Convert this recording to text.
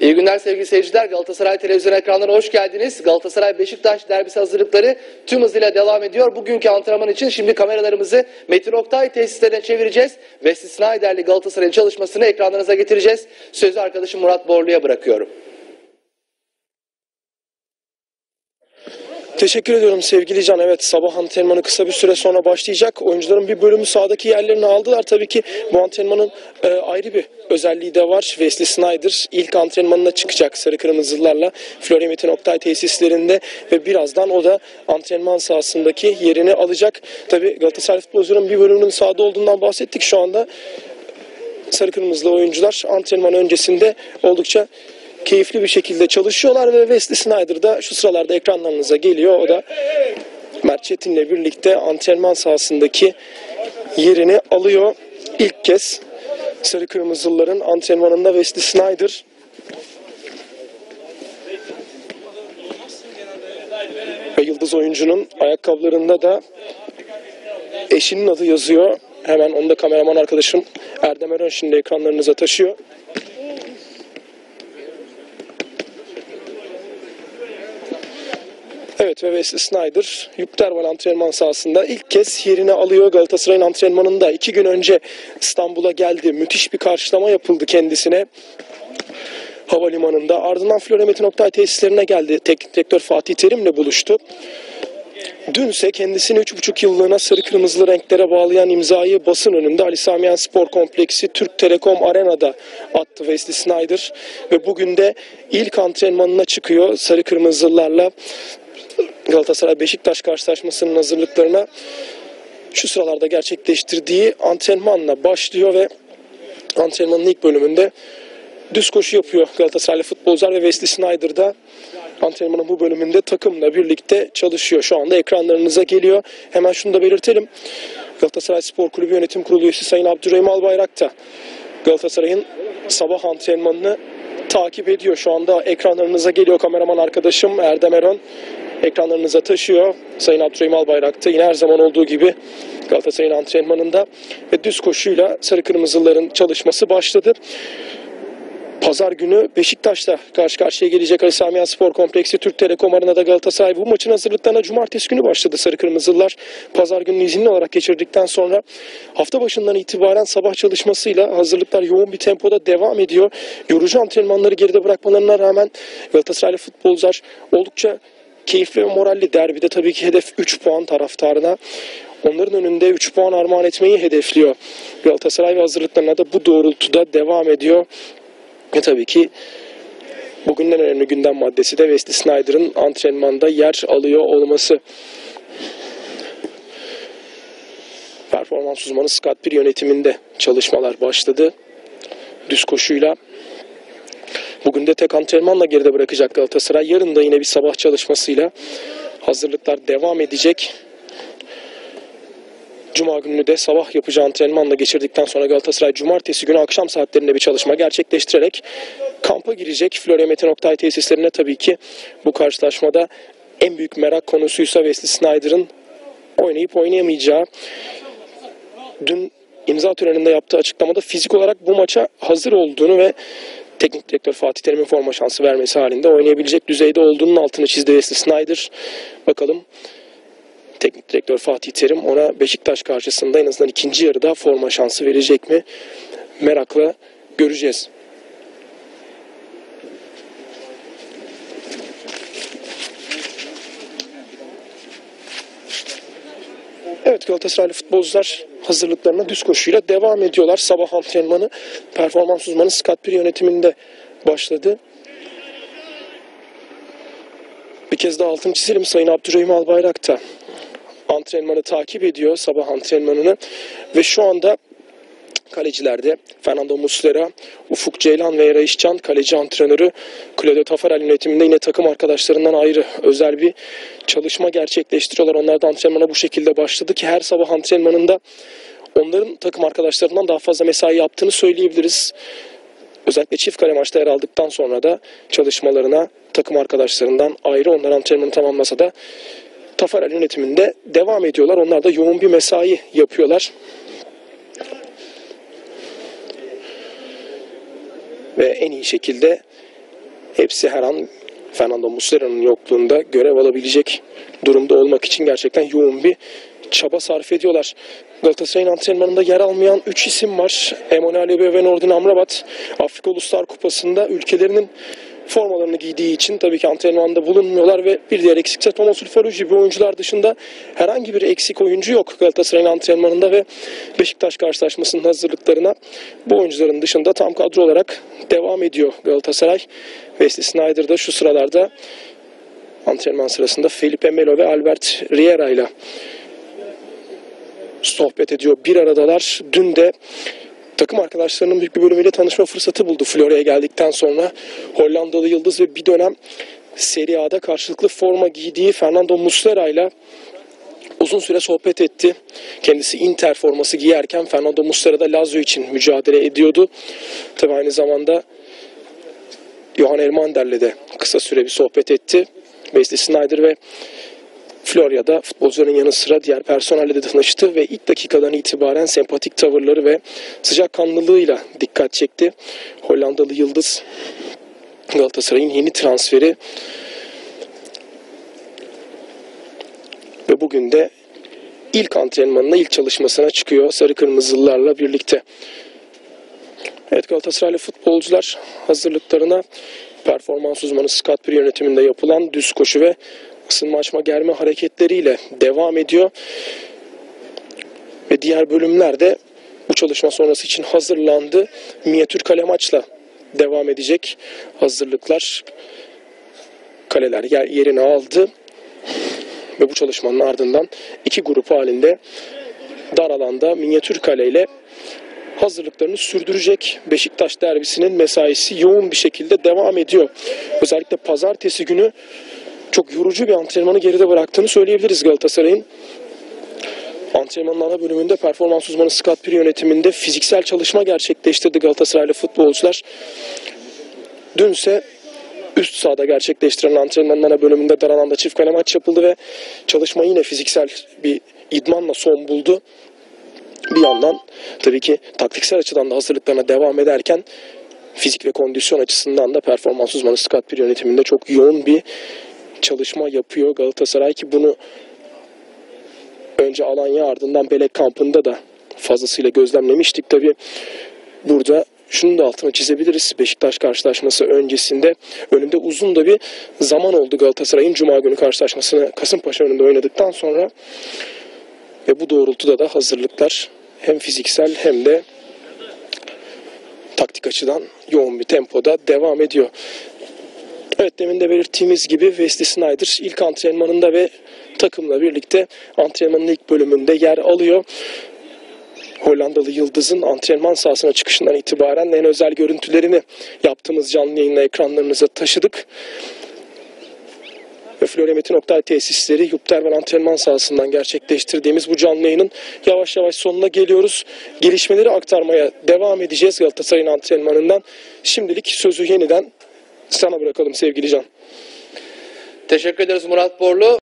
İyi günler sevgili seyirciler. Galatasaray televizyon ekranlarına hoş geldiniz. Galatasaray Beşiktaş derbisi hazırlıkları tüm hızıyla devam ediyor. Bugünkü antrenman için şimdi kameralarımızı Metin Oktay tesislerine çevireceğiz. Wesley Snyder'li Galatasaray'ın çalışmasını ekranlarınıza getireceğiz. Sözü arkadaşım Murat Borlu'ya bırakıyorum. Teşekkür ediyorum sevgili Can. Evet sabah antrenmanı kısa bir süre sonra başlayacak. Oyuncuların bir bölümü sahadaki yerlerini aldılar. Tabii ki bu antrenmanın e, ayrı bir özelliği de var. Wesley Snyder ilk antrenmanına çıkacak sarı kırmızılarla Florya Metin Oktay tesislerinde ve birazdan o da antrenman sahasındaki yerini alacak. Tabii Galatasaray futbolcuların bir bölümünün sahada olduğundan bahsettik. Şu anda sarı kırmızılı oyuncular antrenman öncesinde oldukça keyifli bir şekilde çalışıyorlar ve Wesley Snyder da şu sıralarda ekranlarınıza geliyor. O da Mert Çetin'le birlikte antrenman sahasındaki yerini alıyor. İlk kez Sarı Kırmızılıların antrenmanında Wesley Snyder ve yıldız oyuncunun ayakkabılarında da eşinin adı yazıyor. Hemen onu da kameraman arkadaşım Erdem Eren şimdi ekranlarınıza taşıyor. Evet ve Wesley Snyder Yukterval antrenman sahasında ilk kez yerini alıyor Galatasaray'ın antrenmanında. iki gün önce İstanbul'a geldi. Müthiş bir karşılama yapıldı kendisine havalimanında. Ardından Florya Metin Oktay tesislerine geldi. Teknik direktör Fatih Terim'le buluştu. Dünse kendisini 3,5 yıllığına sarı kırmızılı renklere bağlayan imzayı basın önünde Ali Samiyen Spor Kompleksi Türk Telekom Arena'da attı Wesley Snyder ve bugün de ilk antrenmanına çıkıyor sarı kırmızılarla Galatasaray Beşiktaş karşılaşmasının hazırlıklarına şu sıralarda gerçekleştirdiği antrenmanla başlıyor ve antrenmanın ilk bölümünde düz koşu yapıyor Galatasaraylı futbolcular ve Wesley Snyder da antrenmanın bu bölümünde takımla birlikte çalışıyor. Şu anda ekranlarınıza geliyor. Hemen şunu da belirtelim. Galatasaray Spor Kulübü Yönetim Kurulu üyesi Sayın Abdurrahim Albayrak da Galatasaray'ın sabah antrenmanını takip ediyor. Şu anda ekranlarınıza geliyor kameraman arkadaşım Erdem Eron. Ekranlarınıza taşıyor. Sayın Abdurrahim Albayrak'ta yine her zaman olduğu gibi Galatasaray'ın antrenmanında ve düz koşuyla Sarı Kırmızıların çalışması başladı. Pazar günü Beşiktaş'ta karşı karşıya gelecek Ali Sami Yen Spor Kompleksi Türk Telekom Arena'da Galatasaray bu maçın hazırlıklarına cumartesi günü başladı Sarı Kırmızılar. Pazar gününü izinli olarak geçirdikten sonra hafta başından itibaren sabah çalışmasıyla hazırlıklar yoğun bir tempoda devam ediyor. Yorucu antrenmanları geride bırakmalarına rağmen Galatasaraylı futbolcular oldukça keyifli ve moralli derbide tabii ki hedef 3 puan taraftarına. Onların önünde 3 puan armağan etmeyi hedefliyor. Galatasaray ve hazırlıklarına da bu doğrultuda devam ediyor. Ve tabii ki bugün en önemli gündem maddesi de Wesley Snyder'ın antrenmanda yer alıyor olması. Performans uzmanı Scott bir yönetiminde çalışmalar başladı. Düz koşuyla Bugün de tek antrenmanla geride bırakacak Galatasaray. Yarın da yine bir sabah çalışmasıyla hazırlıklar devam edecek. Cuma gününü de sabah yapacağı antrenmanla geçirdikten sonra Galatasaray cumartesi günü akşam saatlerinde bir çalışma gerçekleştirerek kampa girecek. Florya Oktay tesislerine tabii ki bu karşılaşmada en büyük merak konusuysa Wesley Snyder'ın oynayıp oynayamayacağı. Dün imza töreninde yaptığı açıklamada fizik olarak bu maça hazır olduğunu ve teknik direktör Fatih Terim'in forma şansı vermesi halinde oynayabilecek düzeyde olduğunun altını çizdi Wesley Snyder. Bakalım teknik direktör Fatih Terim ona Beşiktaş karşısında en azından ikinci yarıda forma şansı verecek mi? Merakla göreceğiz. Evet Galatasaraylı futbolcular hazırlıklarına düz koşuyla devam ediyorlar. Sabah antrenmanı performans uzmanı Scott bir yönetiminde başladı. Bir kez daha altını çizelim. Sayın Abdurrahim Albayrak da antrenmanı takip ediyor sabah antrenmanını ve şu anda kalecilerde Fernando Muslera, Ufuk Ceylan ve Eray İşcan kaleci antrenörü Claudio Tafarel yönetiminde yine takım arkadaşlarından ayrı özel bir çalışma gerçekleştiriyorlar. Onlar da antrenmana bu şekilde başladı ki her sabah antrenmanında onların takım arkadaşlarından daha fazla mesai yaptığını söyleyebiliriz. Özellikle çift kare maçta yer aldıktan sonra da çalışmalarına takım arkadaşlarından ayrı onlar antrenmanı tamamlasa da Tafarel yönetiminde devam ediyorlar. Onlar da yoğun bir mesai yapıyorlar. Ve en iyi şekilde hepsi her an Fernando Muslera'nın yokluğunda görev alabilecek durumda olmak için gerçekten yoğun bir çaba sarf ediyorlar. Galatasaray'ın antrenmanında yer almayan 3 isim var. Emanuel Ebe ve Nordin Amrabat Afrika Uluslar Kupası'nda ülkelerinin formalarını giydiği için tabii ki antrenmanda bulunmuyorlar ve bir diğer eksikse Thomas Ulfaruji gibi oyuncular dışında herhangi bir eksik oyuncu yok Galatasaray'ın antrenmanında ve Beşiktaş karşılaşmasının hazırlıklarına bu oyuncuların dışında tam kadro olarak devam ediyor Galatasaray. Wesley Sneijder da şu sıralarda antrenman sırasında Felipe Melo ve Albert Riera ile sohbet ediyor. Bir aradalar. Dün de takım arkadaşlarının büyük bir bölümüyle tanışma fırsatı buldu Florya'ya geldikten sonra. Hollandalı Yıldız ve bir dönem Serie A'da karşılıklı forma giydiği Fernando Muslera ile uzun süre sohbet etti. Kendisi Inter forması giyerken Fernando Muslera da Lazio için mücadele ediyordu. Tabi aynı zamanda Johan Elmander'le de kısa süre bir sohbet etti. Wesley Sneijder ve Florya'da futbolcuların yanı sıra diğer personelle de tanıştı ve ilk dakikadan itibaren sempatik tavırları ve sıcakkanlılığıyla dikkat çekti. Hollandalı Yıldız Galatasaray'ın yeni transferi ve bugün de ilk antrenmanına, ilk çalışmasına çıkıyor Sarı Kırmızılılarla birlikte. Evet Galatasaraylı futbolcular hazırlıklarına performans uzmanı Scott Piri yönetiminde yapılan düz koşu ve ısınma açma germe hareketleriyle devam ediyor. Ve diğer bölümlerde bu çalışma sonrası için hazırlandı. Minyatür kale maçla devam edecek hazırlıklar. Kaleler yer, yerini aldı. Ve bu çalışmanın ardından iki grup halinde dar alanda minyatür kaleyle hazırlıklarını sürdürecek. Beşiktaş derbisinin mesaisi yoğun bir şekilde devam ediyor. Özellikle pazartesi günü çok yorucu bir antrenmanı geride bıraktığını söyleyebiliriz Galatasaray'ın. Antrenmanın bölümünde performans uzmanı Scott Piri yönetiminde fiziksel çalışma gerçekleştirdi Galatasaraylı futbolcular. Dünse üst sahada gerçekleştirilen antrenmanın bölümünde dar alanda çift kale maç yapıldı ve çalışma yine fiziksel bir idmanla son buldu. Bir yandan tabii ki taktiksel açıdan da hazırlıklarına devam ederken fizik ve kondisyon açısından da performans uzmanı Scott Piri yönetiminde çok yoğun bir çalışma yapıyor Galatasaray ki bunu önce Alanya ardından Belek kampında da fazlasıyla gözlemlemiştik. Tabi burada şunu da altına çizebiliriz. Beşiktaş karşılaşması öncesinde önünde uzun da bir zaman oldu Galatasaray'ın Cuma günü karşılaşmasını Kasımpaşa önünde oynadıktan sonra ve bu doğrultuda da hazırlıklar hem fiziksel hem de taktik açıdan yoğun bir tempoda devam ediyor. Evet demin de belirttiğimiz gibi Wesley Sneijder ilk antrenmanında ve takımla birlikte antrenmanın ilk bölümünde yer alıyor. Hollandalı Yıldız'ın antrenman sahasına çıkışından itibaren en özel görüntülerini yaptığımız canlı yayınla ekranlarınıza taşıdık. Ve Florya Metin Oktay tesisleri Yupterven antrenman sahasından gerçekleştirdiğimiz bu canlı yayının yavaş yavaş sonuna geliyoruz. Gelişmeleri aktarmaya devam edeceğiz Galatasaray'ın antrenmanından. Şimdilik sözü yeniden sana bırakalım sevgili Can. Teşekkür ederiz Murat Borlu.